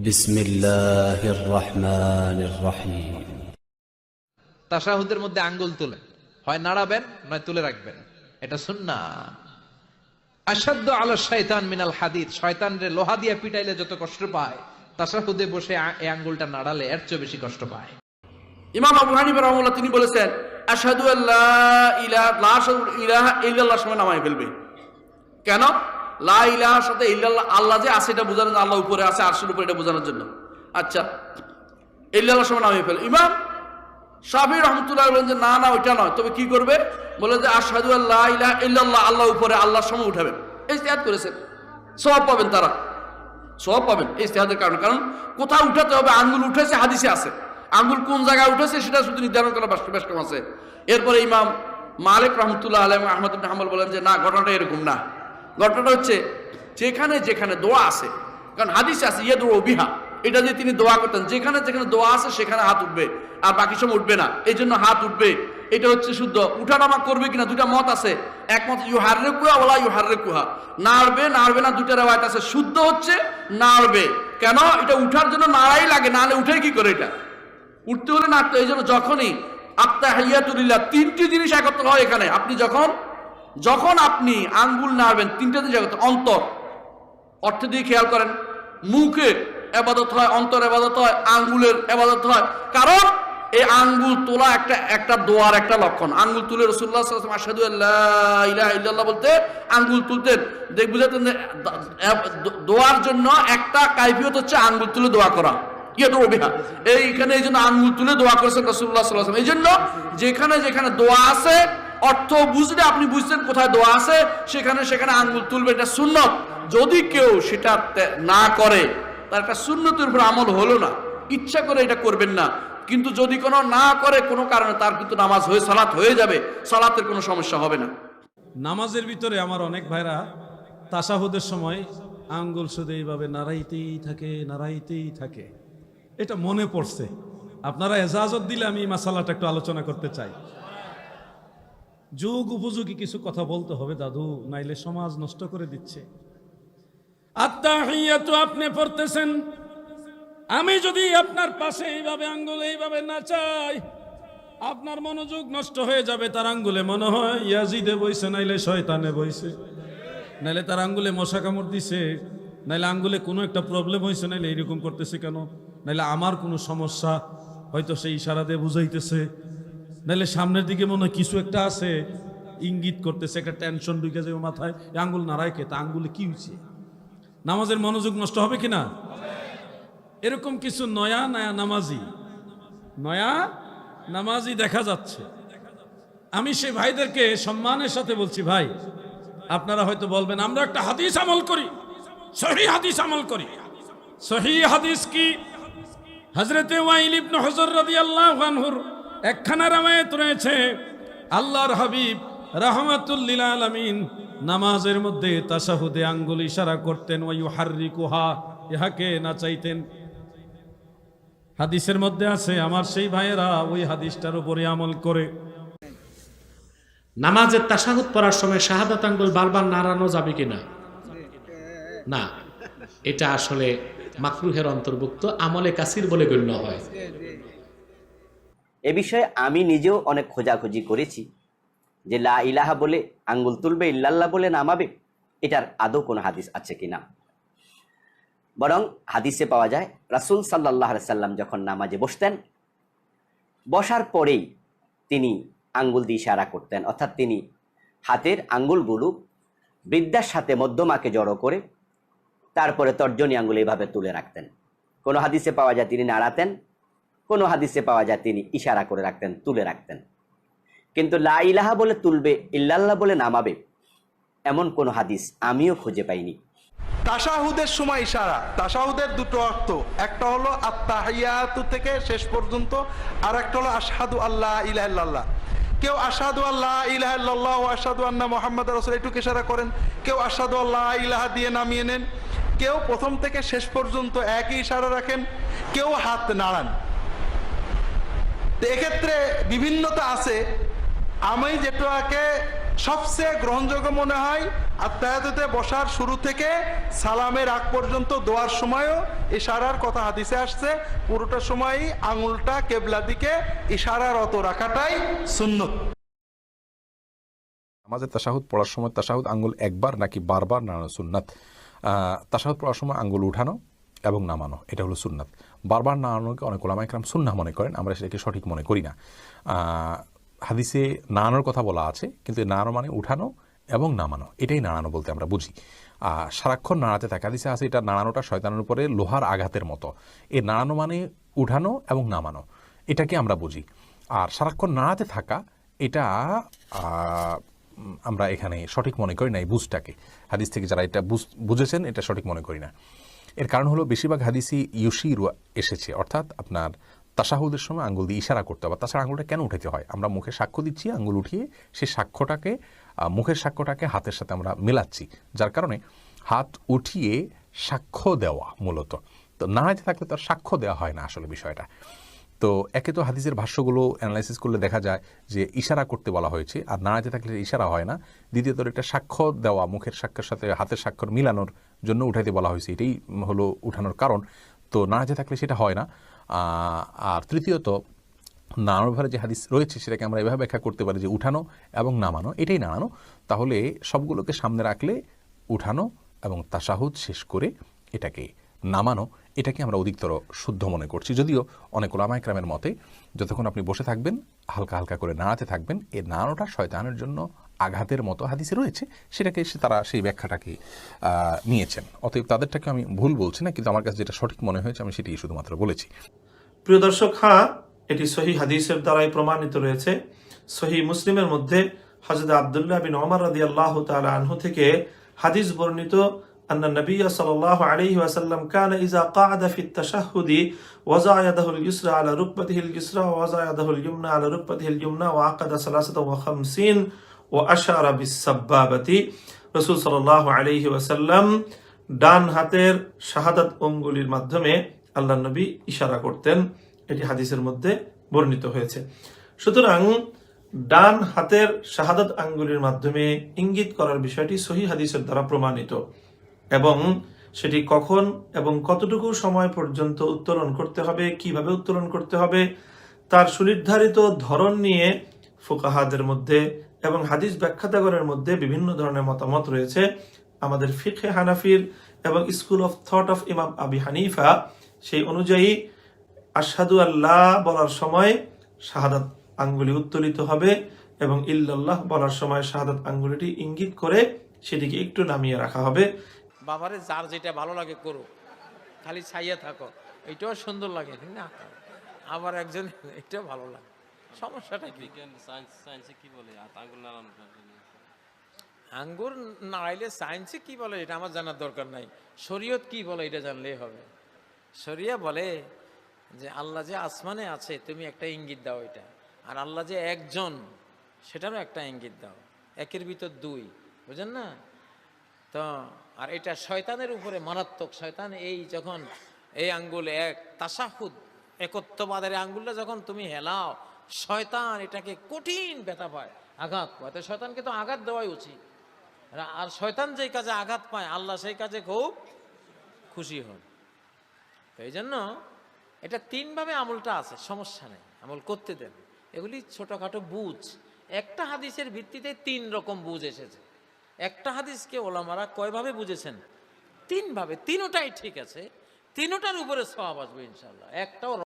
بسم الله الرحمن الرحيم তাসাহুদের মধ্যে আঙ্গুল তুলে হয় নাড়াবেন নয় তুলে রাখবেন এটা সুন্না আসাধ্য আলো শয়তান মিনাল হাদিদ শয়তান রে লোহা দিয়ে পিটাইলে যত কষ্ট পায় তাসাহুদে বসে আ- এই আঙ্গুলটা নাড়ালে এর চেয়ে বেশি কষ্ট পায় ইমাম আবু হানিফা রহমুল্লাহ তিনি বলেছেন আশহাদু আল্লাহ ইলাহা লা আশহাদু ইলাহা ইল্লাল্লাহ সময় নামায় ফেলবে কেন লা ইলাহার সাথে ইল্লাল্লাহ, আল্লাহ যে আছে এটা বোঝানোর আল্লাহ উপরে আছে, আরশের উপরে এটা বোঝানোর জন্য। আচ্ছা ইল্লাল্লাহ সময় নামিয়ে ফেলে। ইমাম সাবি রহমতুল্লাহ বলেন যে, না না, ওইটা নয়। তবে কি করবে? বলে যে, আশহাদু আল্লাহ ইলাহা ইল্লাল্লাহ, আল্লাহ উপরে, আল্লাহর সময় উঠাবেন। ইস্তেহাদ করেছেন। সব পাবেন তারা। সব পাবেন ইস্তেহাদের কারণে। কারণ কোথাও উঠাতে হবে, আঙ্গুল উঠেছে, হাদিসে আছে। আঙ্গুল কোন জায়গায় উঠেছে, সেটা শুধু নির্ধারণ করা বাস বেশ কম আছে। এরপরে ইমাম মালিক রহমতুল্লাহ আলম আহমদ হাম্বল বলেন যে, না, ঘটনাটা এরকম না। ঘটনাটা হচ্ছে যেখানে যেখানে দোয়া আছে, কারণ হাদিসে আছে ইয়ে দোয়া বিহা। এটা যে তিনি দোয়া করতেন, যেখানে যেখানে দোয়া আছে, সেখানে হাত উঠবে, আর বাকি সময় উঠবে না। এই জন্য হাত উঠবে। এটা হচ্ছে শুদ্ধ। উঠানামা করবে কিনা দুটা মত আছে। একমত ইউ হাররে কুহা ওলা ইউ হাররে কুহা নাড়বে নাড়বে না দুটা রেওয়ায়ত আছে। শুদ্ধ হচ্ছে নাড়বে। কেন? এটা উঠার জন্য নাড়াই লাগে নাহলে উঠে কি করে এটা? উঠতে হলে নাড়তে এই জন্য যখনই আত্মা হাইয়াতুলিল্লাহ তিনটি জিনিস একত্র হয় এখানে। আপনি যখন যখন আপনি আঙ্গুল নাড়বেন, তিনটা জিনিস একত্র অন্তর। অর্থে দিয়ে খেয়াল করেন, মুখে এবাদত হয়, অন্তর এবাদত হয়, আঙ্গুলের এবাদত হয়। কারণ এই আঙ্গুল তোলা একটা একটা দোয়ার একটা লক্ষণ। আঙ্গুল তুলে রসুল্লাহ আসাদু ইল্লাল্লাহ বলতে, আঙ্গুল তুলতেন। দেখ, বুঝাতেন দোয়ার জন্য একটা কাইফিয়ত হচ্ছে আঙ্গুল তুলে দোয়া করা। এইখানে এই জন্য আঙ্গুল তুলে দোয়া করেছেন রসুল্লাহ এই জন্য যেখানে যেখানে দোয়া আছে অর্থ বুঝলে আপনি বুঝছেন কোথায় দোয়া আছে, সেখানে সেখানে আঙ্গুল তুলবে, এটা সুন্নত। যদি কেউ সেটা না করে, তার একটা সুন্নতের উপর আমল হলো না, ইচ্ছা করে এটা করবেন না। কিন্তু যদি কোনো না করে, কোনো কারণে তার কিন্তু নামাজ হয়ে, সালাত হয়ে যাবে, সালাতের কোনো সমস্যা হবে না। নামাজের ভিতরে আমার অনেক ভাইরা তাসাহুদের সময় আঙ্গুল শুধু এইভাবে নাড়াইতেই থাকে নাড়াইতেই থাকে। এটা মনে পড়ছে। আপনারা এজাজত দিলে আমি এই মাসালাটা একটু আলোচনা করতে চাই। যুগ উপযোগী কিছু কথা বলতে হবে, দাদু, নাইলে সমাজ নষ্ট করে দিচ্ছে। আত্মাহিয়াতু আপনি পড়তেছেন। আমি যদি আপনার পাশে এইভাবে, আঙ্গুল এইভাবে না চাই, আপনার মনোযোগ নষ্ট হয়ে যাবে, তার আঙ্গুলে মনে হয়, ইয়াজিদে বইছে, নাইলে শয়তানে বইছে। নাইলে তার আঙ্গুলে মশা কামড় দিছে, নাইলে আঙ্গুলে কোনো একটা প্রবলেম হয়েছে নাইলে এরকম করতেছে কেন? নাইলে আমার কোনো সমস্যা হয়তো সেই ইশারা দিয়ে বুঝাইতেছে। নাইলে সামনের দিকে মনে হয় কিছু একটা আছে, ইঙ্গিত করতেছে, একটা টেনশন ঢুকে যাবে মাথায় আঙ্গুল নাড়ায় কে? তা আঙ্গুলে কি হয়েছে নামাজের মনোযোগ নষ্ট হবে কি না এরকম কিছু নয়া নয়া নামাজি নয়া নামাজি দেখা যাচ্ছে। আমি সেই ভাইদেরকে সম্মানের সাথে বলছি, ভাই, আপনারা হয়তো বলবেন, আমরা একটা হাদিস আমল করি, সহি হাদিস আমল করি। সহি হাদিস কি? হজরতে ওয়াইল ইবনে হজর রাদিয়াল্লাহু আনহুর একখানা রামায়াত রয়েছে। আল্লাহর হাবিব রাহমাতুল্লিল আলামিন নামাজের মধ্যে তাসাহুদে আঙ্গুল ইশারা করতেন ওয়া ইউহাররিকুহা ইহাকে নাচাইতেন হাদিসের মধ্যে আছে, আমার সেই ভাইয়েরা ওই হাদিসটার উপরে আমল করে। নামাজের তাসাহুদ পড়ার সময় শাহাদাত আঙ্গুল বারবার নাড়ানো যাবে কিনা? না। এটা আসলে মাকরুহের অন্তর্ভুক্ত, আমলে কাসির বলে গণ্য হয়। এ বিষয়ে আমি নিজেও অনেক খোঁজাখুঁজি করেছি। যে লা ইলাহা বলে আঙ্গুল তুলবে, ইল্লাল্লাহ বলে নামাবে, এটার আদৌ কোনো হাদিস আছে কি না বরং হাদিসে পাওয়া যায়, রাসুল সাল্লাহ সাল্লাম যখন নামাজে বসতেন, বসার পরেই তিনি আঙ্গুল দিয়ে ইশারা করতেন। অর্থাৎ তিনি হাতের আঙ্গুলগুলো বৃদ্ধার সাথে মধ্যমাকে জড়ো করে তারপরে তর্জনী আঙ্গুল এইভাবে তুলে রাখতেন। কোনো হাদিসে পাওয়া যায় তিনি নাড়াতেন কোনো হাদিসে পাওয়া যায় তিনি ইশারা করে রাখতেন, তুলে রাখতেন। কিন্তু লা ইলাহা বলে তুলবে, ইল্লাল্লাহ বলে নামাবে, এমন কোনো হাদিস আমিও খুঁজে পাইনি। তাশাহুদের সময় ইশারা। তাশাহুদের দুটো অর্থ। একটা হলো আত্মাহিয়াতু থেকে শেষ পর্যন্ত আর একটা হলো আশহাদু আল্লাহ ইলাহাল্লাহ কেউ আশহাদু আল্লাহ ইলাহাল্লাহ আশহাদু আন্না মোহাম্মদ রসুল এটুকু ইশারা করেন। কেউ আশহাদু আল্লাহ ইলাহা দিয়ে নামিয়ে নেন। কেউ প্রথম থেকে শেষ পর্যন্ত একই ইশারা রাখেন। কেউ হাত নাড়ান। তো এক্ষেত্রে বিভিন্নতা আছে। আমি যেটাকে সবচেয়ে গ্রহণযোগ্য মনে হয় আর আত্মায়াতে বসার শুরু থেকে সালামের আগ পর্যন্ত দোয়ার সময়ও ইশারার কথা হাদিসে আসছে। পুরোটা সময়ই আঙুলটা কেবলা দিকে ইশারারত রাখাটাই সুন্নত। আমাদের তাশাহুদ পড়ার সময় তাসাহুদ আঙ্গুল একবার নাকি বারবার নাড়ানো সুন্নাত? আহ, তাশাহুদ পড়ার সময় আঙ্গুল উঠানো এবং নামানো এটা হলো সুন্নাত। বারবার নাড়ানোকে অনেক ওলামা একরাম সুন্না মনে করেন, আমরা সেটাকে সঠিক মনে করি না। হাদিসে নাড়ানোর কথা বলা আছে, কিন্তু নাড়ানো মানে উঠানো এবং নামানো, এটাই নাড়ানো বলতে আমরা বুঝি। আর সারাক্ষণ নাড়াতে থাকে, হাদিসে আছে এটা নাড়ানোটা শয়তানের উপরে লোহার আঘাতের মতো। এ নাড়ানো মানে উঠানো এবং নামানো, এটাকে আমরা বুঝি। আর সারাক্ষণ নাড়াতে থাকা, এটা আমরা এখানে সঠিক মনে করি না এই বুঝটাকে। হাদিস থেকে যারা এটা বুঝ- বুঝেছেন, এটা সঠিক মনে করি না। এর কারণ হলো বেশিরভাগ হাদিসই ইউশিরু এসেছে, অর্থাৎ আপনার তাসাহুদের সময় আঙ্গুল দিয়ে ইশারা করতে হবে। তাছাড়া আঙ্গুলটা কেন উঠাতে হয়? আমরা মুখে সাক্ষ্য দিচ্ছি, আঙ্গুল উঠিয়ে সেই সাক্ষ্যটাকে মুখের সাক্ষ্যটাকে হাতের সাথে আমরা মেলাচ্ছি, যার কারণে হাত উঠিয়ে সাক্ষ্য দেওয়া মূলত। তো নাড়াইতে থাকলে তো আর সাক্ষ্য দেওয়া হয় না আসলে বিষয়টা। তো একে তো হাদিসের ভাষ্যগুলো অ্যানালাইসিস করলে দেখা যায় যে ইশারা করতে বলা হয়েছে, আর নাড়াতে থাকলে ইশারা হয় না। দ্বিতীয়ত এটা সাক্ষ্য দেওয়া, মুখের সাক্ষ্যের সাথে হাতের স্বাক্ষর মিলানোর জন্য উঠাইতে বলা হয়েছে। এটাই হলো উঠানোর কারণ। তো নাড়াতে থাকলে সেটা হয় না। আর তৃতীয়ত ব্যাপারে যে হাদিস রয়েছে, সেটাকে আমরা এভাবে ব্যাখ্যা করতে পারি যে উঠানো এবং নামানো, এটাই নাড়ানো তাহলে সবগুলোকে সামনে রাখলে উঠানো এবং তাসাহুদ শেষ করে এটাকে নামানো, এটাকে আমরা অধিকতর শুদ্ধ মনে করছি। যদিও অনেক ওলামাইক্রামের মতে, যতক্ষণ আপনি বসে থাকবেন, হালকা হালকা করে নাড়াতে থাকবেন এই নাড়ানোটা শয়তানের জন্য আঘাতের মতো হাদিসে রয়েছে সেটাকে সে তারা সেই ব্যাখ্যাটাকে আহ, নিয়েছেন অতএব তাদেরটাকে আমি ভুল বলছি না কিন্তু আমার কাছে যেটা সঠিক মনে হয়েছে আমি সেটাই শুধুমাত্র বলেছি প্রিয় দর্শক হ্যাঁ এটি সহি হাদিসের দ্বারাই প্রমাণিত রয়েছে সহি মুসলিমের মধ্যে হজরত আবদুল্লাহ বিন ওমর রাদি আল্লাহ আনহু থেকে হাদিস বর্ণিত أن النبي صلى الله عليه وسلم كان إذا قعد في التشهد وضع يده اليسرى على ركبته اليسرى ووضع يده اليمنى على ركبته اليمنى وعقد ثلاثة وخمسين ও আশার আবিসাবাতি রসুল সাল্লাহ আলহি ওয়াসাল্লাম ডান হাতের শাহাদাত অঙ্গুলির মাধ্যমে আল্লাহ নবী ইশারা করতেন। এটি হাদিসের মধ্যে বর্ণিত হয়েছে। সুতরাং ডান হাতের শাহাদাত আঙ্গুলির মাধ্যমে ইঙ্গিত করার বিষয়টি সহি হাদিসের দ্বারা প্রমাণিত। এবং সেটি কখন এবং কতটুকু সময় পর্যন্ত উত্তোলন করতে হবে, কীভাবে উত্তোলন করতে হবে, তার সুনির্ধারিত ধরন নিয়ে ফোকাহাদের মধ্যে এবং হাদিস ব্যাখ্যাতাগরের মধ্যে বিভিন্ন ধরনের মতামত রয়েছে। আমাদের ফিখে হানাফির এবং স্কুল অফ থট অফ ইমাম আবি হানিফা, সেই অনুযায়ী আশহাদু আল্লাহ বলার সময় শাহাদাত আঙ্গুলি উত্তোলিত হবে এবং ইল্লাল্লাহ বলার সময় শাহাদাত আঙ্গুলিটি ইঙ্গিত করে সেটিকে একটু নামিয়ে রাখা হবে। বাবারে, যার যেটা ভালো লাগে করো। খালি ছাইয়া থাকো। এটাও সুন্দর লাগে না? আবার একজন, এটাও ভালো লাগে। সমস্যাটা কি? আঙ্গুর নাড়াইলে সায়েন্সে কি বলে? এটা আমার জানার দরকার নাই। শরীয়ত কি বলে এটা জানলেই হবে। শরিয়া বলে যে আল্লাহ যে আসমানে আছে তুমি একটা ইঙ্গিত দাও এটা। আর আল্লাহ যে একজন সেটারও একটা ইঙ্গিত দাও। একের ভিতর দুই। বুঝেন না? তো আর এটা শয়তানের উপরে মারাত্মক। শয়তান এই যখন এই আঙ্গুল এক তাসাহুদ একত্ববাদের আঙ্গুলটা যখন তুমি হেলাও শয়তান এটাকে কঠিন ব্যথা পায়, আঘাত পায়। তো শয়তানকে তো আঘাত দেওয়াই উচিত। আর- শয়তান যেই কাজে আঘাত পায়, আল্লাহ সেই কাজে খুব খুশি হন। তো এই জন্য এটা তিনভাবে আমলটা আছে, সমস্যা নেই, আমল করতে দেন। এগুলি ছোটোখাটো বুঝ। একটা হাদিসের ভিত্তিতে তিন রকম বুঝ এসেছে। একটা হাদিসকে ওলামারা কয়ভাবে বুঝেছেন? তিনভাবে, তিনোটাই ঠিক আছে, তিনোটার উপরে সওয়াব আসবে ইনশাল্লাহ একটাও